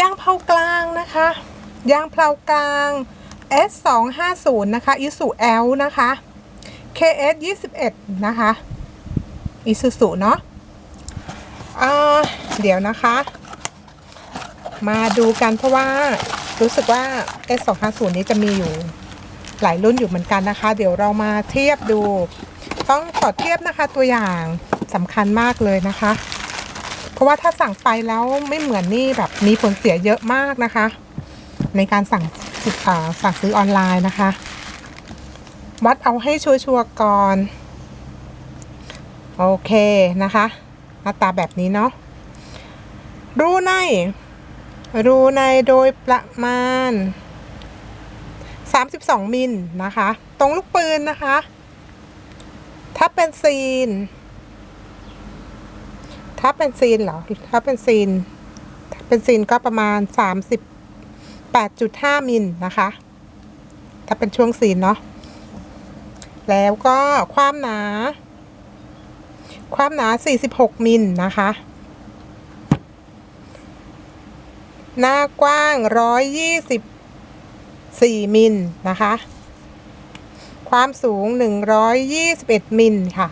ยางเพลากลางนะคะ ยางเพลากลาง S 2 5 0นะคะ i s u L นะคะ KS 21นะคะ Isuzu เนาะเดี๋ยวนะคะ มาดูกันเพราะว่ารู้สึกว่า S 2 5 0นี้จะมีอยู่หลายรุ่นอยู่เหมือนกันนะคะ เดี๋ยวเรามาเทียบดู ต้องขอเทียบนะคะตัวอย่างสำคัญมากเลยนะคะ เพราะว่าถ้าสั่งไปแล้วไม่เหมือนนี่แบบมีผลเสียเยอะมากนะคะ ในการสั่งสั่งซื้อออนไลน์นะคะ วัดเอาให้ชัวร์ๆก่อน โอเคนะคะ หน้าตาแบบนี้เนาะรูใน รูในโดยประมาณ 32 มิลนะคะ ตรงลูกปืนนะคะ ถ้าเป็นซีน ถ้าเป็นซีนเหรอ ถ้าเป็นซีน เป็นซีนก็ประมาณ 38.5 มิลนะคะ ถ้าเป็นช่วงซีนเนาะ แล้วก็ความหนา ความหนา 46 มิลนะคะ หน้ากว้าง 124 มิลนะคะ ความสูง 121 มิลค่ะ